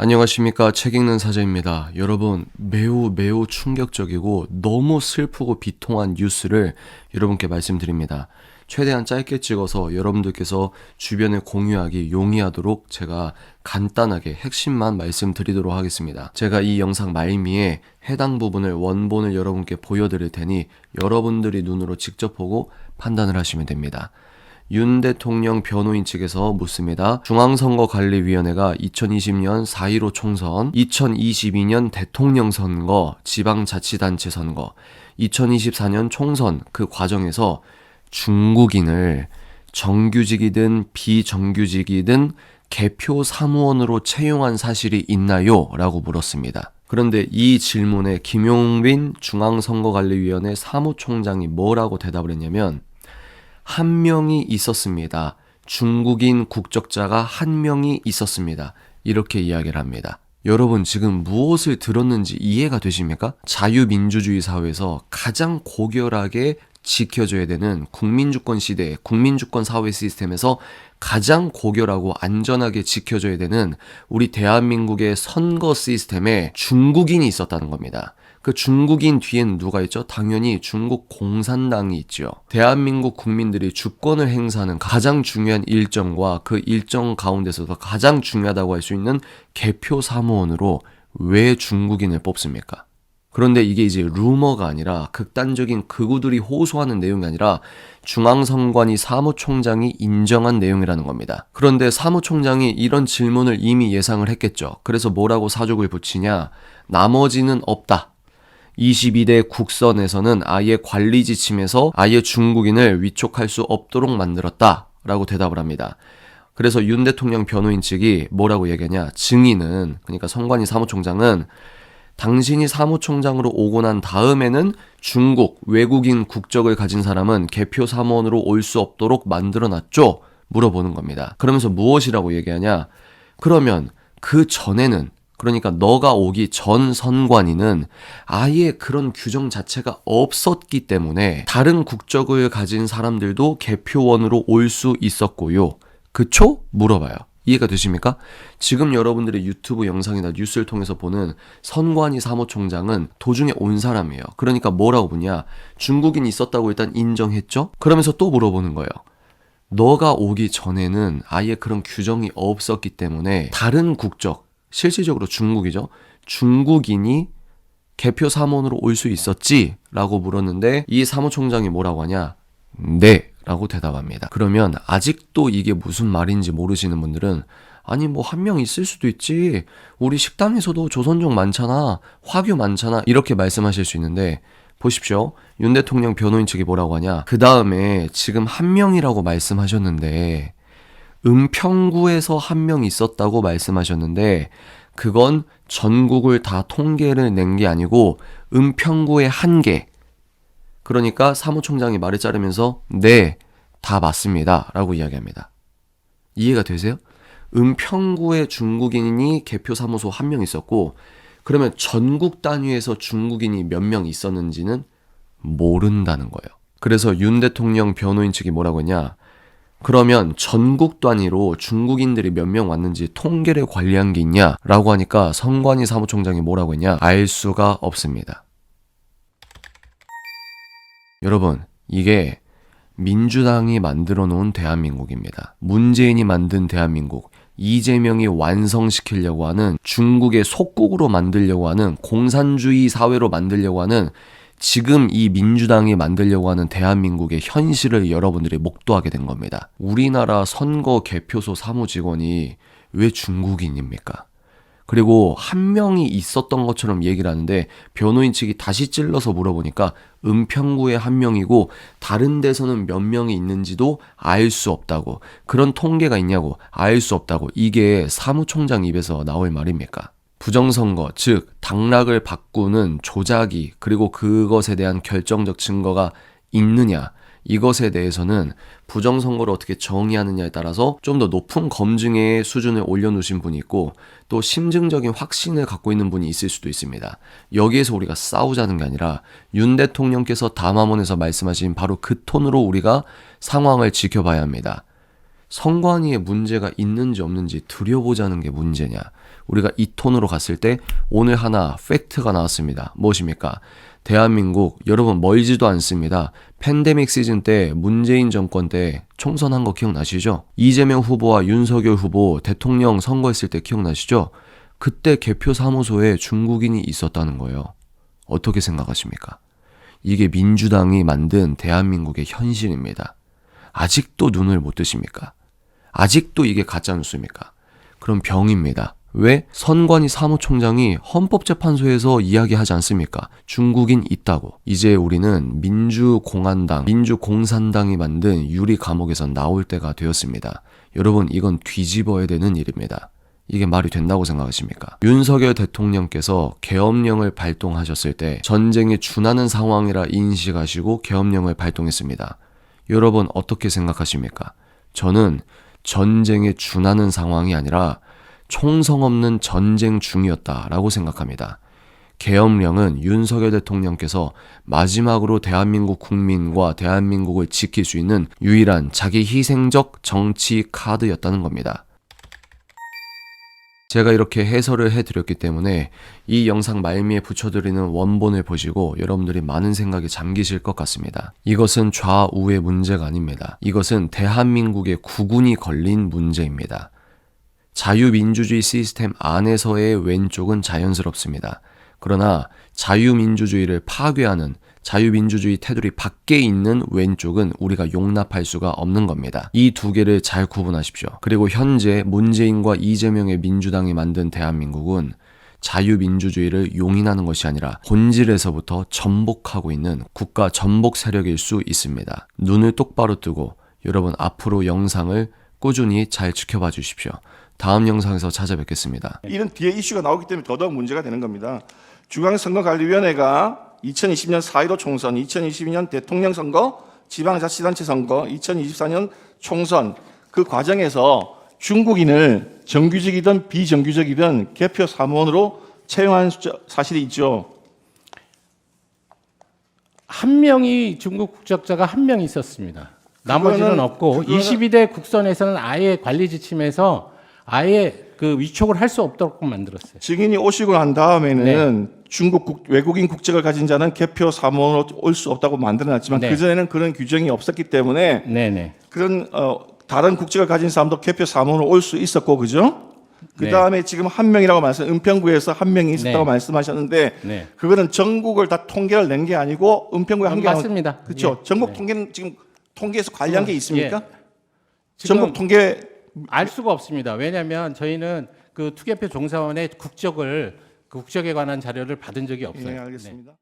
안녕하십니까. 책 읽는 사자입니다. 여러분, 매우 매우 충격적이고 너무 슬프고 비통한 뉴스를 여러분께 말씀드립니다. 최대한 짧게 찍어서 여러분들께서 주변에 공유하기 용이하도록 제가 간단하게 핵심만 말씀드리도록 하겠습니다. 제가 이 영상 말미에 해당 부분을 원본을 여러분께 보여드릴 테니 여러분들이 눈으로 직접 보고 판단을 하시면 됩니다. 윤 대통령 변호인 측에서 묻습니다. 중앙선거관리위원회가 2020년 4.15 총선, 2022년 대통령 선거, 지방자치단체 선거, 2024년 총선 그 과정에서 중국인을 정규직이든 비정규직이든 개표 사무원으로 채용한 사실이 있나요? 라고 물었습니다. 그런데 이 질문에 김용빈 중앙선거관리위원회 사무총장이 뭐라고 대답을 했냐면 한 명이 있었습니다. 중국인 국적자가 한 명이 있었습니다. 이렇게 이야기를 합니다. 여러분 지금 무엇을 들었는지 이해가 되십니까? 자유민주주의 사회에서 가장 고결하게 지켜줘야 되는 국민주권 시대, 국민주권 사회 시스템에서 가장 고결하고 안전하게 지켜줘야 되는 우리 대한민국의 선거 시스템에 중국인이 있었다는 겁니다. 그 중국인 뒤엔 누가 있죠? 당연히 중국 공산당이 있죠. 대한민국 국민들이 주권을 행사하는 가장 중요한 일정과 그 일정 가운데서도 가장 중요하다고 할 수 있는 개표 사무원으로 왜 중국인을 뽑습니까? 그런데 이게 이제 루머가 아니라 극단적인 극우들이 호소하는 내용이 아니라 중앙선관위 사무총장이 인정한 내용이라는 겁니다. 그런데 사무총장이 이런 질문을 이미 예상을 했겠죠. 그래서 뭐라고 사족을 붙이냐? 나머지는 없다. 22대 국선에서는 아예 관리 지침에서 아예 중국인을 위촉할 수 없도록 만들었다. 라고 대답을 합니다. 그래서 윤 대통령 변호인 측이 뭐라고 얘기하냐. 증인은, 그러니까 성관이 사무총장은 당신이 사무총장으로 오고 난 다음에는 중국, 외국인 국적을 가진 사람은 개표 사무원으로 올 수 없도록 만들어 놨죠? 물어보는 겁니다. 그러면서 무엇이라고 얘기하냐? 그러면 그 전에는 그러니까 너가 오기 전 선관위는 아예 그런 규정 자체가 없었기 때문에 다른 국적을 가진 사람들도 개표원으로 올 수 있었고요. 그쵸? 물어봐요. 이해가 되십니까? 지금 여러분들의 유튜브 영상이나 뉴스를 통해서 보는 선관위 사무총장은 도중에 온 사람이에요. 그러니까 뭐라고 보냐? 중국인 있었다고 일단 인정했죠? 그러면서 또 물어보는 거예요. 너가 오기 전에는 아예 그런 규정이 없었기 때문에 다른 국적, 실질적으로 중국이죠. 중국인이 개표 사무원으로 올 수 있었지? 라고 물었는데 이 사무총장이 뭐라고 하냐? 네. 라고 대답합니다. 그러면 아직도 이게 무슨 말인지 모르시는 분들은 아니 뭐 한 명 있을 수도 있지. 우리 식당에서도 조선족 많잖아. 화교 많잖아. 이렇게 말씀하실 수 있는데 보십시오. 윤 대통령 변호인 측이 뭐라고 하냐. 그 다음에 지금 한 명이라고 말씀하셨는데 은평구에서 한 명 있었다고 말씀하셨는데 그건 전국을 다 통계를 낸 게 아니고 은평구의 한 개. 그러니까 사무총장이 말을 자르면서 네, 다 맞습니다. 라고 이야기합니다. 이해가 되세요? 은평구에 중국인이 개표 사무소 한 명 있었고 그러면 전국 단위에서 중국인이 몇 명 있었는지는 모른다는 거예요. 그래서 윤 대통령 변호인 측이 뭐라고 했냐? 그러면 전국 단위로 중국인들이 몇 명 왔는지 통계를 관리한 게 있냐? 라고 하니까 성관이 사무총장이 뭐라고 했냐? 알 수가 없습니다. 여러분, 이게 민주당이 만들어 놓은 대한민국입니다. 문재인이 만든 대한민국. 이재명이 완성시키려고 하는 중국의 속국으로 만들려고 하는 공산주의 사회로 만들려고 하는 지금 이 민주당이 만들려고 하는 대한민국의 현실을 여러분들이 목도하게 된 겁니다. 우리나라 선거 개표소 사무직원이 왜 중국인입니까? 그리고 한 명이 있었던 것처럼 얘기를 하는데 변호인 측이 다시 찔러서 물어보니까 은평구에 한 명이고 다른 데서는 몇 명이 있는지도 알 수 없다고 그런 통계가 있냐고 알 수 없다고 이게 사무총장 입에서 나올 말입니까? 부정선거, 즉 당락을 바꾸는 조작이 그리고 그것에 대한 결정적 증거가 있느냐 이것에 대해서는 부정선거를 어떻게 정의하느냐에 따라서 좀 더 높은 검증의 수준을 올려놓으신 분이 있고 또 심증적인 확신을 갖고 있는 분이 있을 수도 있습니다. 여기에서 우리가 싸우자는 게 아니라 윤 대통령께서 담화문에서 말씀하신 바로 그 톤으로 우리가 상황을 지켜봐야 합니다. 성관위에 문제가 있는지 없는지 들여보자는 게 문제냐. 우리가 이 톤으로 갔을 때 오늘 하나 팩트가 나왔습니다. 무엇입니까? 대한민국 여러분 멀지도 않습니다. 팬데믹 시즌 때 문재인 정권 때 총선한 거 기억나시죠? 이재명 후보와 윤석열 후보 대통령 선거했을 때 기억나시죠? 그때 개표 사무소에 중국인이 있었다는 거예요. 어떻게 생각하십니까? 이게 민주당이 만든 대한민국의 현실입니다. 아직도 눈을 못 뜨십니까? 아직도 이게 가짜 뉴스입니까? 그럼 병입니다. 왜? 선관위 사무총장이 헌법재판소에서 이야기하지 않습니까? 중국인 있다고. 이제 우리는 민주공안당, 민주공산당이 만든 유리 감옥에서 나올 때가 되었습니다. 여러분, 이건 뒤집어야 되는 일입니다. 이게 말이 된다고 생각하십니까? 윤석열 대통령께서 계엄령을 발동하셨을 때 전쟁에 준하는 상황이라 인식하시고 계엄령을 발동했습니다. 여러분 어떻게 생각하십니까? 저는 전쟁에 준하는 상황이 아니라 총성 없는 전쟁 중이었다라고 생각합니다. 계엄령은 윤석열 대통령께서 마지막으로 대한민국 국민과 대한민국을 지킬 수 있는 유일한 자기 희생적 정치 카드였다는 겁니다. 제가 이렇게 해설을 해드렸기 때문에 이 영상 말미에 붙여드리는 원본을 보시고 여러분들이 많은 생각에 잠기실 것 같습니다. 이것은 좌우의 문제가 아닙니다. 이것은 대한민국의 구군이 걸린 문제입니다. 자유민주주의 시스템 안에서의 왼쪽은 자연스럽습니다. 그러나 자유민주주의를 파괴하는 자유민주주의 테두리 밖에 있는 왼쪽은 우리가 용납할 수가 없는 겁니다. 이 두 개를 잘 구분하십시오. 그리고 현재 문재인과 이재명의 민주당이 만든 대한민국은 자유민주주의를 용인하는 것이 아니라 본질에서부터 전복하고 있는 국가 전복 세력일 수 있습니다. 눈을 똑바로 뜨고 여러분 앞으로 영상을 꾸준히 잘 지켜봐 주십시오. 다음 영상에서 찾아뵙겠습니다. 이런 뒤에 이슈가 나오기 때문에 더더욱 문제가 되는 겁니다. 중앙선거관리위원회가 2020년 4.15 총선, 2022년 대통령 선거, 지방자치단체 선거, 2024년 총선 그 과정에서 중국인을 정규직이든 비정규직이든 개표 사무원으로 채용한 사실이 있죠. 한 명이 중국 국적자가 한 명 있었습니다. 나머지는 그거는- 없고 그거는- 22대 국선에서는 아예 관리 지침에서 아예 그 위촉을 할 수 없도록 만들었어요. 증인이 오시고 난 다음에는 중국 국- 외국인 국적을 가진 자는 개표 사무원으로 올 수 없다고 만들어놨지만 네. 그 전에는 그런 규정이 없었기 때문에 네네. 그런 어, 다른 국적을 가진 사람도 개표 사무원으로 올 수 있었고 그죠? 그 네. 다음에 지금 한 명이라고 말씀, 은평구에서 한 명이 있었다고 네. 말씀하셨는데 네. 그거는 전국을 다 통계를 낸 게 아니고 은평구에 한 개. 맞습니다. 그렇죠. 예. 전국 네. 통계는 지금 통계에서 관리한 게 있습니까? 지금 전국 통계 알 수가 없습니다. 왜냐하면 저희는 그 투개표 종사원의 국적을 그 국적에 관한 자료를 받은 적이 없어요. 예, 네. 알겠습니다.